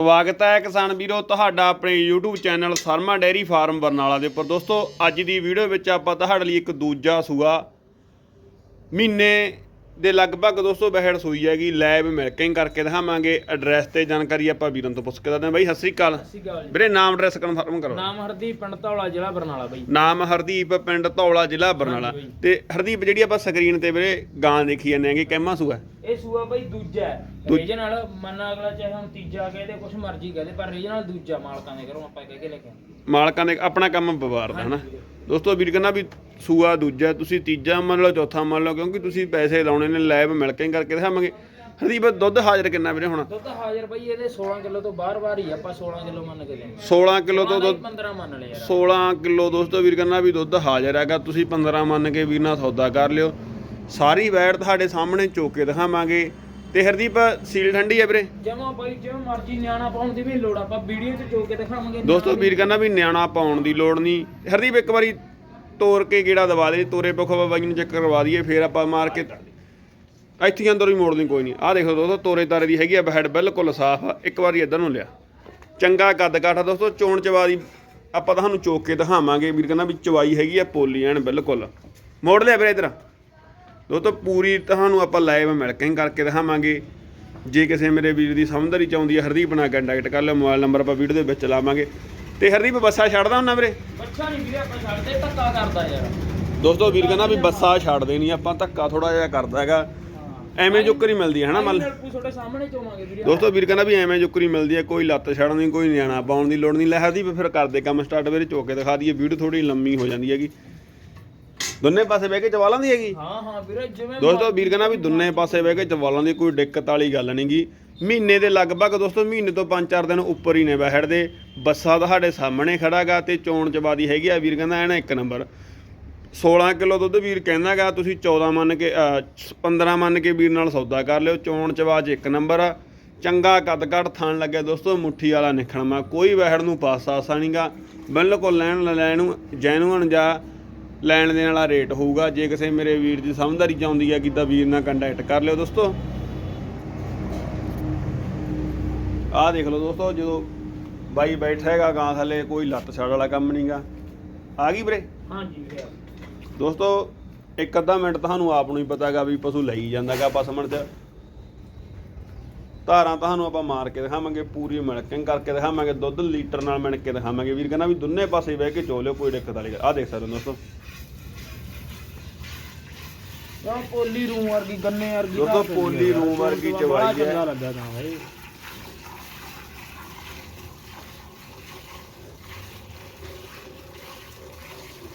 ਸਵਾਗਤ ਹੈ ਕਿਸਾਨ ਵੀਰੋ ਤੁਹਾਡਾ ਆਪਣੇ YouTube channel Sharma dairy farm Barnala ਦੇ ਉੱਪਰ। ਦੋਸਤੋ ਅੱਜ ਦੀ ਵੀਡੀਓ ਵਿੱਚ ਆਪਾਂ ਤੁਹਾਡੇ ਲਈ ਇੱਕ ਦੂਜਾ ਸੂਆ। ਮਹੀਨੇ ਦੇ ਲਗਭਗ ਦੋਸਤੋ ਬਹਿੜ ਸੂਈ ਹੈਗੀ ਲੈਬ ਮਿਲਕਿੰਗ ਕਰਕੇ ਦਿਖਾਵਾਂਗੇ। ਐਡਰੈਸ ਤੇ ਜਾਣਕਾਰੀ ਆਪਾਂ ਵੀਰਾਂ ਤੋਂ ਪੁੱਛ ਕੇ ਦੱਸਦੇ ਹਾਂ। ਬਾਈ ਸਤਿ ਸ੍ਰੀ ਅਕਾਲ। ਵੀਰੇ ਨਾਮ ਐਡਰੈਸ ਕਨਫਰਮ ਕਰੋ। ਨਾਮ ਹਰਦੀਪ ਪਿੰਡ ਧੌਲਾ ਜ਼ਿਲ੍ਹਾ ਬਰਨਾਲਾ ਬਾਈ। ਨਾਮ ਹਰਦੀਪ ਪਿੰਡ ਧੌਲਾ ਜ਼ਿਲ੍ਹਾ ਬਰਨਾਲਾ। ਤੇ ਹਰਦੀਪ ਜਿਹੜੀ ਆਪਾਂ ਸਕਰੀਨ ਤੇ ਵੀਰੇ ਗਾਂ ਦੇਖੀ ਜਾਂਦੇ ਆਂਗੇ ਕਹਿਮਾ ਸੂਆ। ਇਹ ਸੂਆ ਬਾਈ ਦੂਜਾ ਹੈ। ਦੂ- ਰੀਜਨਲ ਮੰਨਾ ਅਗਲਾ ਚਾਹੇ ਹੁਣ ਤੀਜਾ ਕਹਦੇ ਕੁਛ ਮਰਜ਼ੀ ਕਹਦੇ ਪਰ ਰੀਜਨਲ ਦੂਜਾ ਮਾਲਕਾਂ ਦੇ ਘਰੋਂ ਆਪਾਂ ਕਹਿ ਕੇ ਲੈ ਕੇ। ਮਾਲਕਾਂ ਨੇ ਆਪਣਾ ਕੰਮ ਵਪਾਰਦਾ ਹਨਾ? ਦੋਸਤੋ ਵੀਰ ਕਹਿੰਦਾ ਵੀ ਸੂਆ ਦੂਜਾ ਤੁਸੀਂ ਤੀਜਾ ਮੰਨ ਲਓ ਚੌਥਾ ਮੰਨ ਲਓ ਕਿਉਂਕਿ ਤੁਸੀਂ ਪੈਸੇ ਲਾਉਣੇ ਨੇ ਲੈਬ ਮਿਲ ਕੇ ਕਰਕੇ ਦਿਖਾਵਾਂਗੇ। ਹਰਦੀਪ ਦੁੱਧ ਹਾਜ਼ਰ ਕਿੰਨਾ ਵੀਰੇ ਹੁਣ? ਦੁੱਧ ਹਾਜ਼ਰ ਬਾਈ ਇਹਦੇ 16 ਕਿਲੋ ਤੋਂ ਬਾਹਰ-ਬਾਹਰ ਹੀ ਆ, ਆਪਾਂ 16 ਕਿਲੋ ਮੰਨ ਕੇ ਲੈਂਦੇ 16 ਕਿਲੋ ਤੋਂ ਦੁੱਧ 15 ਮੰਨ ਲਿਆ ਯਾਰ। 16 ਕਿਲੋ ਦੋਸਤੋ ਵੀਰ ਕਹਿੰਦਾ ਵੀ ਦੁੱਧ ਹਾਜ਼ਰ ਹੈਗਾ ਤੁਸੀਂ 15 ਮੰਨ ਕੇ ਵੀਰ ਨਾਲ ਸੌਦਾ ਕਰ ਲਿਓ। ਸਾਰੀ ਵੈਟ ਤੁਹਾਡੇ ਸਾਹਮਣੇ ਚੋਕੇ ਦਿਖਾਵਾਂਗੇ। ਤੇ ਹਰਦੀਪ ਸੀਲ ਠੰਡੀ ਹੈ ਵੀਰੇ? ਜਮਾ ਬਾਈ ਜਿਵੇਂ ਮਰਜ਼ੀ ਨਿਆਣਾ ਪਾਉਣ ਦੀ ਵੀ ਲੋੜ ਆਪਾਂ ਵੀਡੀਓ 'ਚ ਜੋ ਕੇ ਦਿਖਾਵਾਂਗੇ ਦੋਸਤੋ ਵੀਰ ਕਹਿੰਦਾ ਵੀ ਨਿਆਣਾ ਪਾਉਣ ਦੀ ਲੋੜ ਨਹੀਂ। ਹਰਦੀਪ ਇੱਕ ਵਾਰੀ ਤੋੜ ਕੇ ਗੇੜਾ ਦਵਾ ਦੇ ਤੋਰੇ ਪੱਖੋਂ ਬਾਈ ਨੂੰ ਚੈੱਕ ਕਰਵਾ ਦਈਏ ਫੇਰ ਆਪਾਂ ਮਾਰ ਕੇ ਇੱਥੇ ਅੰਦਰ ਵੀ ਮੋੜ ਲਈ ਕੋਈ ਨਹੀਂ। ਆਹ ਦੇਖੋ ਦੋਸਤੋ ਤੋਰੇ ਤਾਰੇ ਦੀ ਹੈਗੀ ਆ ਬਹਿੜ ਬਿਲਕੁਲ ਸਾਫ਼ ਆ ਇੱਕ ਵਾਰੀ ਇੱਧਰ ਨੂੰ ਲਿਆ। ਚੰਗਾ ਕੱਦ ਕਾਠਾ ਦੋਸਤੋ ਚੋਣ ਚਵਾ ਦੀ। ਆਪਾਂ ਤੁਹਾਨੂੰ ਚੋਕ ਕੇ ਦਿਖਾਵਾਂਗੇ ਵੀਰ ਕਹਿੰਦਾ ਵੀ ਚਵਾਈ ਹੈਗੀ ਆ ਪੋਲੀ ਐਨ ਬਿਲਕੁਲ। ਮੋੜ ਲਿਆ ਵੀਰੇ ਇੱਧਰ। ਦੋਸਤੋ ਪੂਰੀ ਤੁਹਾਨੂੰ ਆਪਾਂ ਲਾਈਵ ਮਿਲ ਕੇ ਕਰਕੇ ਦਿਖਾਵਾਂਗੇ। ਜੇ ਕਿਸੇ ਮੇਰੇ ਵੀਰ ਦੀ ਸਮਝਦਾਰੀ ਚਾਹੁੰਦੀ ਹੈ ਹਰਦੀਪ ਨਾਲ ਕੰਟੈਕਟ ਕਰ ਲਿਓ ਮੋਬਾਈਲ ਨੰਬਰ ਆਪਾਂ ਵੀਡੀਓ ਦੇ ਵਿੱਚ ਲਾਵਾਂਗੇ। ਤੇ ਹਰਦੀਪ ਬੱਸਾ ਛੱਡਦਾ ਹੁੰਦਾ ਵੀਰੇ? ਬੱਚਾ ਨਹੀਂ ਵੀਰੇ ਆਪਾਂ ਛੱਡਦੇ ਧੱਕਾ ਕਰਦਾ ਯਾਰ। ਦੋਸਤੋ ਵੀਰ ਕਹਿੰਦਾ ਵੀ ਬੱਸਾ ਛੱਡਦੇ ਨਹੀਂ ਆਪਾਂ ਧੱਕਾ ਥੋੜਾ ਜਿਹਾ ਕਰਦਾ ਹੈਗਾ। ਐਵੇਂ ਜੁੱਕਰੀ ਮਿਲਦੀ ਹੈ ਹਨਾ ਮੰਨ ਨਲਪੂ ਤੁਹਾਡੇ ਸਾਹਮਣੇ ਚੋਵਾਂਗੇ ਵੀਰੇ। ਦੋਸਤੋ ਵੀਰ ਕਹਿੰਦਾ ਵੀ ਐਵੇਂ ਜੁੱਕਰੀ ਮਿਲਦੀ ਹੈ ਕੋਈ ਲੱਤ ਛੱਡਣ ਦੀ ਕੋਈ ਨਿਆਣਾ ਪਾਉਣ ਦੀ ਲੋੜ ਨਹੀਂ। ਲੈ ਹਰਦੀਪ ਫਿਰ ਕਰਦੇ ਕੰਮ ਸਟਾਰਟ ਵੀਰੇ ਚੋਕੇ ਦਿਖਾ ਦਈਏ। ਵੀਡੀਓ ਥੋੜੀ ਲੰਮੀ ਹੋ ਜਾਂਦੀ ਹੈਗੀ। ਦੋਨੇ ਪਾਸੇ ਬਹਿ ਕੇ ਚਵਾ ਲਾਂਦੀ ਹੈਗੀ। ਹਾਂ ਹਾਂ ਵੀਰੇ ਜਿਵੇਂ ਦੋਸਤੋ ਵੀਰ ਕਹਿੰਦਾ ਵੀ ਦੋਨੇ ਪਾਸੇ ਬਹਿ ਕੇ ਚਵਾਲਾਂ ਦੀ ਕੋਈ ਦਿੱਕਤ ਵਾਲੀ ਗੱਲ ਨਹੀਂਗੀ ਮਹੀਨੇ ਦੇ ਲਗਭਗ ਦੋਸਤੋ ਮਹੀਨੇ ਤੋਂ 5-4 ਦਿਨ ਉੱਪਰ ਹੀ ਨੇ ਬਹਿੜ ਦੇ ਬੱਸਾ ਤੁਹਾਡੇ ਸਾਹਮਣੇ ਖੜਾਗਾ ਤੇ ਚੋਣ ਚਬਾਦੀ ਹੈਗੀ ਆ। ਵੀਰ ਕਹਿੰਦਾ ਐਨਾ ਇੱਕ ਨੰਬਰ। 16 ਕਿਲੋ ਦੁੱਧ ਵੀਰ ਕਹਿੰਦਾਗਾ ਤੁਸੀਂ 14 ਮੰਨ ਕੇ ਅਹ, 15 ਮੰਨ ਕੇ ਵੀਰ ਨਾਲ ਸੌਦਾ ਕਰ ਲਿਓ। ਚੋਣ ਚਬਾਜ ਇੱਕ ਨੰਬਰ ਆ। ਚੰਗਾ ਕੱਦ ਕੱਟ ਥਣ ਲੱਗਿਆ ਦੋਸਤੋ ਮੁੱਠੀ ਵਾਲਾ ਨਿਖਣਮਾ ਕੋਈ ਵਹਿੜ ਨੂੰ ਪਾਸਾ ਆਸਾ ਨਹੀਂਗਾ ਬਿਲਕੁਲ ਲੈਣ ਲੈਣ ਨੂੰ ਜੈਨੂਅਨ ਜਾਂ। ਲੈਣ ਦੇਣ ਵਾਲਾ ਰੇਟ ਹੋਊਗਾ। ਜੇ ਕਿਸੇ ਮੇਰੇ ਵੀਰ ਦੀ ਸਮਝਦਾਰੀ ਚਾਹੁੰਦੀ ਹੈ ਕਿ ਤਾਂ ਵੀਰ ਨਾਲ ਕੰਟੈਕਟ ਕਰ ਲਿਓ ਦੋਸਤੋ। ਆਹ ਦੇਖ ਲਓ ਦੋਸਤੋ ਜਦੋਂ ਬਾਈ ਬੈਠਾ ਹੈਗਾ ਗਾਂ ਥੱਲੇ ਕੋਈ ਲੱਤ ਛੜ ਵਾਲਾ ਕੰਮ ਨਹੀਂਗਾ ਆ ਗਈ ਵੀਰੇ? ਹਾਂਜੀ ਵੀਰੇ ਦੋਸਤੋ ਇੱਕ ਅੱਧਾ ਮਿੰਟ ਤੁਹਾਨੂੰ ਆਪ ਨੂੰ ਹੀ ਪਤਾਗਾ ਵੀ ਪਸ਼ੂ ਲਈ ਜਾਂਦਾਗਾ ਪਸਮਣ ਚ। ਧਾਰਾਂ ਤੁਹਾਨੂੰ ਆਪਾਂ ਮਾਰ ਕੇ ਦਿਖਾਵਾਂਗੇ ਪੂਰੀ ਮਿਲਕਿੰਗ ਕਰਕੇ ਦਿਖਾਵਾਂਗੇ ਦੁੱਧ ਲੀਟਰ ਨਾਲ ਮਿਣ ਕੇ ਦਿਖਾਵਾਂਗੇ। ਵੀਰ ਕਹਿੰਦਾ ਵੀ ਦੋਨੇ ਪਾਸੇ ਬਹਿ ਕੇ ਚੋ ਲਿਓ ਕੋਈ ਦਿੱਕਤ ਵਾਲੀ ਆਹ ਦੇਖ ਸਕਦੇ ਹੋ ਦੋਸਤੋ। ਯਾਰ ਪੋਲੀ ਰੂਮ ਵਰਗੀ ਗੰਨੇ ਵਰਗੀ ਦੋਸਤੋ, ਪੋਲੀ ਰੂਮ ਵਰਗੀ ਚਵਾਈ ਹੈ। ਲੱਗਾ ਤਾਂ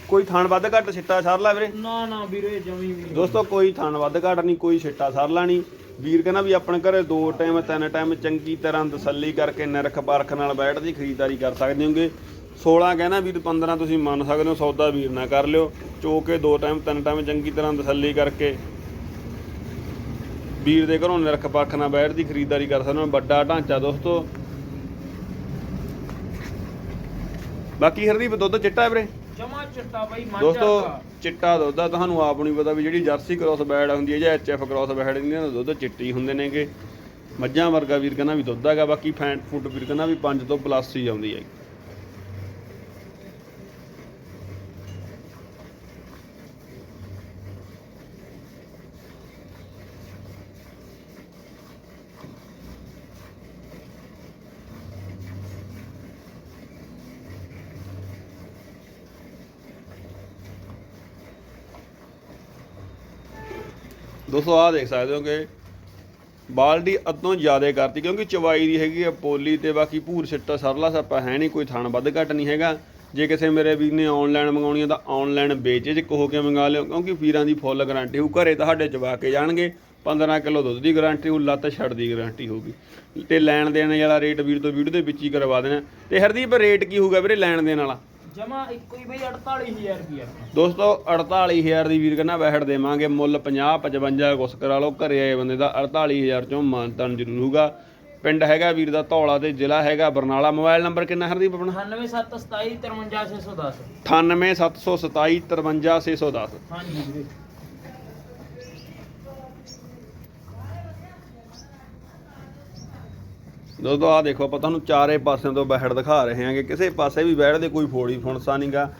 ਕੋਈ ਥਾਣ ਵੱਧ ਘੱਟ ਛਿੱਟਾ ਛਰ ਲਾ ਵੀਰੇ। ਨਾ ਨਾ ਵੀਰੇ ਜਮੀ ਵੀ ਦੋਸਤੋ ਕੋਈ ਥਣ ਵੱਧ ਘਾਟ ਨਹੀਂ ਕੋਈ ਛਿੱਟਾ ਸਰਲਾ ਨਹੀਂ। ਵੀਰ ਕਹਿੰਦਾ ਵੀ ਆਪਣੇ ਘਰੇ ਦੋ ਟਾਈਮ ਤਿੰਨ ਟਾਈਮ ਚੰਗੀ ਤਰ੍ਹਾਂ ਤਸੱਲੀ ਕਰਕੇ ਨਿਰਖ ਪਰਖ ਨਾਲ ਬੈਠ ਦੀ ਖਰੀਦਦਾਰੀ ਕਰ ਸਕਦੇ ਹੋਗੇ। 16 ਕਹਿੰਦਾ ਵੀਰ 15 ਤੁਸੀਂ ਮੰਨ ਸਕਦੇ ਹੋ, ਸੌਦਾ ਵੀਰ ਨਾ ਕਰ ਲਿਓ। ਚੋ ਕੇ ਦੋ ਟਾਈਮ ਤਿੰਨ ਟਾਈਮ ਚੰਗੀ ਤਰ੍ਹਾਂ ਤਸੱਲੀ ਕਰਕੇ ਵੀਰ ਦੇ ਘਰੋਂ ਨਿਰਖ ਪਰਖ ਨਾਲ ਬੈਠ ਦੀ ਖਰੀਦਦਾਰੀ ਕਰ ਸਕਦੇ ਹੋ। ਵੱਡਾ ਢਾਂਚਾ ਦੋਸਤੋ। ਬਾਕੀ ਹਰਦੀਪ, ਦੁੱਧ ਚਿੱਟਾ ਵੀਰੇ? ਜਮਾ ਚਿੱਟਾ ਬਾਈ ਮਾਝਾ ਦੋਸਤੋ ਦਾ। ਚਿੱਟਾ ਦੁੱਧ ਆ ਤੁਹਾਨੂੰ ਆਪ ਨਹੀਂ ਪਤਾ ਵੀ ਜਿਹੜੀ ਜਰਸੀ ਕ੍ਰੋਸ ਬੈਡ ਹੁੰਦੀ ਹੈ ਜਾਂ ਐਚਐਫ ਕ੍ਰੋਸ ਬੈਡ ਹੁੰਦੀ ਹੈ ਦੁੱਧ ਚਿੱਟੀ ਹੁੰਦੇ ਨੇਗੇ ਮੱਝਾਂ ਵਰਗਾ ਵੀਰ ਕਹਿੰਦਾ ਵੀ ਦੁੱਧ ਹੈਗਾ ਬਾਕੀ ਫੈਟ ਫੂਡ ਵੀਰ ਕਹਿੰਦਾ ਵੀ 5 ਤੋਂ ਪਲੱਸ ਹੀ ਆਉਂਦੀ ਹੈ ਦੋਸਤੋ, ਆਹ ਦੇਖ ਸਕਦੇ ਹੋ ਕਿ ਬਾਲਟੀ ਅੱਤੋਂ ਜ਼ਿਆਦਾ ਕਰਤੀ, ਕਿਉਂਕਿ ਚਵਾਈ ਦੀ ਹੈਗੀ ਆ ਪੋਲੀ ਤੇ ਬਾਕੀ ਭੂਰ ਸਿੱਟਾ, ਸਰਲਾ ਸੱਪਾ ਹੈ ਨਹੀਂ, ਕੋਈ ਥਣ ਵੱਧ ਘੱਟ ਨਹੀਂ ਹੈਗਾ। ਜੇ ਕਿਸੇ ਮੇਰੇ ਵੀਰ ਨੇ ਆਨਲਾਈਨ ਮੰਗਾਉਣੀ ਆ ਤਾਂ ਆਨਲਾਈਨ ਵੇਚੇ ਚ ਕਹੋ ਕੇ ਮੰਗਾ ਲਿਓ, ਕਿਉਂਕਿ ਵੀਰਾਂ ਦੀ ਫੁੱਲ ਗਾਰੰਟੀ ਹੋਊ, ਘਰੇ ਤੁਹਾਡੇ ਚਵਾ ਕੇ ਜਾਣਗੇ 15 ਕਿਲੋ ਦੁੱਧ ਦੀ ਗਾਰੰਟੀ ਹੋਊ, ਲੱਤ ਛੱਡ ਦੀ ਗਾਰੰਟੀ ਹੋਊਗੀ। ਤੇ ਲੈਣ ਦੇਣ ਵਾਲਾ ਰੇਟ ਵੀਰ ਤੋਂ ਵੀਡੀਓ ਦੇ ਵਿੱਚ ਹੀ ਕਰਵਾ ਦੇਣਾ। ਤੇ ਹਰਦੀਪ ਰੇਟ ਕੀ ਹੋਊਗਾ ਵੀਰੇ ਲੈਣ ਦੇਣ ਵਾਲਾ? ਜਮਾ ਇੱਕੋ ਹੀ ਬਈ 48000 ਰੁਪਿਆ ਦੋਸਤੋ 48000 ਦੀ ਵੀਰ ਕਹਿੰਦਾ ਵਹਿੜ ਦੇਵਾਂਗੇ ਮੁੱਲ 50 55 ਕੁਛ ਕਰਾ ਲਓ ਘਰੇ ਆਏ ਬੰਦੇ ਦਾ 48000 ਚੋਂ ਮਾਨਤਨ ਜ਼ਰੂਰ ਹੋਊਗਾ। ਪਿੰਡ ਹੈਗਾ ਵੀਰ ਦਾ ਧੌਲਾ ਤੇ ਜ਼ਿਲ੍ਹਾ ਹੈਗਾ ਬਰਨਾਲਾ। ਮੋਬਾਈਲ ਨੰਬਰ ਕਿੰਨਾ ਹਰਦੀਪ ਆਪਣਾ? 9727 53610 98727 53610 ਹਾਂਜੀ ਵੀਰੇ। ਦੋਸਤੋ ਆ ਦੇਖੋ, ਆਪਾਂ ਤੁਹਾਨੂੰ ਚਾਰੇ ਪਾਸਿਆਂ ਤੋਂ ਬਹਿੜ ਦਿਖਾ ਰਹੇ ਹਾਂਗੇ। ਕਿਸੇ ਪਾਸੇ ਵੀ ਬੈਠ ਦੇ ਕੋਈ ਫੋੜੀ ਫੁਣਸਾ ਨਹੀਂਗਾ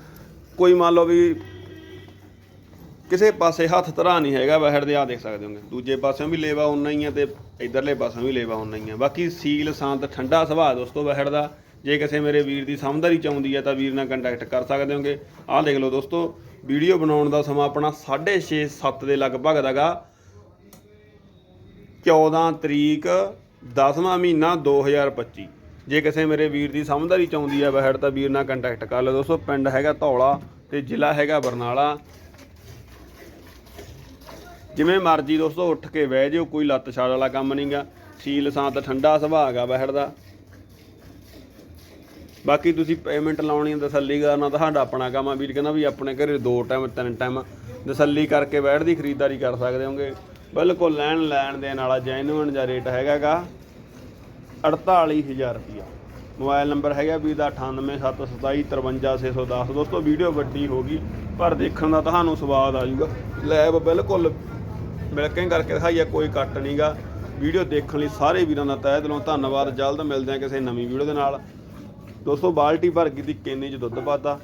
ਕੋਈ ਮੰਨ ਲਓ ਵੀ ਕਿਸੇ ਪਾਸੇ ਹੱਥ ਧਰਾ ਨਹੀਂ ਹੈਗਾ ਬੈਠ ਦੇ ਆ ਦੇਖ ਸਕਦੇ ਹੋਗੇ। ਦੂਜੇ ਪਾਸਿਓਂ ਵੀ ਲੇਵਾ ਉਨਾ ਹੀ ਆ ਤੇ ਇਧਰਲੇ ਪਾਸਿਓਂ ਵੀ ਲੇਵਾ ਉਨਾ ਹੀ ਆ। ਬਾਕੀ ਸੀਲ, ਸ਼ਾਂਤ, ਠੰਡਾ ਸੁਭਾਅ ਦੋਸਤੋ ਬਹਿੜ ਦਾ। ਜੇ ਕਿਸੇ ਮੇਰੇ ਵੀਰ ਦੀ ਸਮਝਦਾਰੀ ਚਾਹੁੰਦੀ ਹੈ ਤਾਂ ਵੀਰ ਨਾਲ ਕੰਟੈਕਟ ਕਰ ਸਕਦੇ ਹੋਗੇ। ਆਹ ਦੇਖ ਲਓ ਦੋਸਤੋ, ਵੀਡੀਓ ਬਣਾਉਣ ਦਾ ਸਮਾਂ ਆਪਣਾ 6:30 7 ਦੇ ਲਗਭਗ ਦਾਗਾ 14 ਤਰੀਕ 10ਵਾਂ ਮਹੀਨਾ 2025 ਜੇ ਕਿਸੇ ਮੇਰੇ ਵੀਰ ਦੀ ਸਮਝਦਾਰੀ ਚਾਹੁੰਦੀ ਆ ਬਹਿੜ, ਤਾਂ ਵੀਰ ਨਾਲ ਕੰਟੈਕਟ ਕਰ ਲਓ ਦੋਸਤੋ। ਪਿੰਡ ਹੈਗਾ ਧੌਲਾ ਤੇ ਜ਼ਿਲ੍ਹਾ ਹੈਗਾ ਬਰਨਾਲਾ। ਜਿਵੇਂ ਮਰਜ਼ੀ ਦੋਸਤੋ ਉੱਠ ਕੇ ਬਹਿ ਜਿਓ, ਕੋਈ ਲੱਤ ਛਾਲ ਵਾਲਾ ਕੰਮ ਨਹੀਂਗਾ। ਸੀਲ ਸਾਂਤ ਠੰਡਾ ਸੁਭਾਅ ਆ ਬਹਿੜ ਦਾ। ਬਾਕੀ ਤੁਸੀਂ ਪੇਮੈਂਟ ਲਾਉਣੀ ਹੈ ਤਸੱਲੀ ਕਰਨਾ ਤੁਹਾਡਾ ਆਪਣਾ ਕੰਮ ਆ। ਵੀਰ ਕਹਿੰਦਾ ਵੀ ਆਪਣੇ ਘਰੇ ਦੋ ਟਾਈਮ ਤਿੰਨ ਟਾਈਮ ਤਸੱਲੀ ਕਰਕੇ ਬੈਠ ਦੀ ਖਰੀਦਦਾਰੀ ਕਰ ਸਕਦੇ ਹੋਗੇ। ਬਿਲਕੁਲ ਲੈਣ ਲੈਣ ਦੇਣ ਵਾਲਾ ਜੈਨੂਇਨ ਜਿਹਾ ਰੇਟ ਹੈਗਾਗਾ 48000 ਰੁਪਿਆ ਮੋਬਾਈਲ ਨੰਬਰ ਹੈਗਾ ਵੀਰ ਦਾ 9872753610 ਦੋਸਤੋ ਵੀਡੀਓ ਵੱਡੀ ਹੋ ਗਈ, ਪਰ ਦੇਖਣ ਦਾ ਤੁਹਾਨੂੰ ਸਵਾਦ ਆ ਜਾਊਗਾ। ਲੈਬ ਬਿਲਕੁਲ ਮਿਲਕਿੰਗ ਕਰਕੇ ਦਿਖਾਈਆ ਕੋਈ ਕੱਟ ਨਹੀਂਗਾ ਵੀਡੀਓ ਦੇਖਣ ਲਈ ਸਾਰੇ ਵੀਰਾਂ ਦਾ ਤਹਿ ਦਿਲੋਂ ਧੰਨਵਾਦ। ਜਲਦ ਮਿਲਦੇ ਹਾਂ ਕਿਸੇ ਨਵੀਂ ਵੀਡੀਓ ਦੇ ਨਾਲ। ਦੋਸਤੋ, ਬਾਲਟੀ ਭਰ ਗਈ ਦੀ ਕੇਨੀ ਚ ਦੁੱਧ ਪਾਤਾ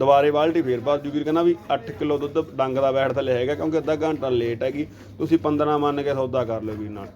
ਦੁਬਾਰੇ ਬਾਲਟੀ ਫੇਰ ਪਾ ਜੂਗੀ ਕਹਿੰਦਾ ਵੀ 8 ਕਿਲੋ ਦੁੱਧ ਡੰਗ ਦਾ ਬੈਠ ਥੱਲੇ ਹੈਗਾ ਕਿਉਂਕਿ ਅੱਧਾ ਘੰਟਾ ਲੇਟ ਹੈਗੀ। ਤੁਸੀਂ 15 ਮੰਨ ਕੇ ਸੌਦਾ ਕਰ ਲਿਓ ਵੀਰ ਨਾਲ।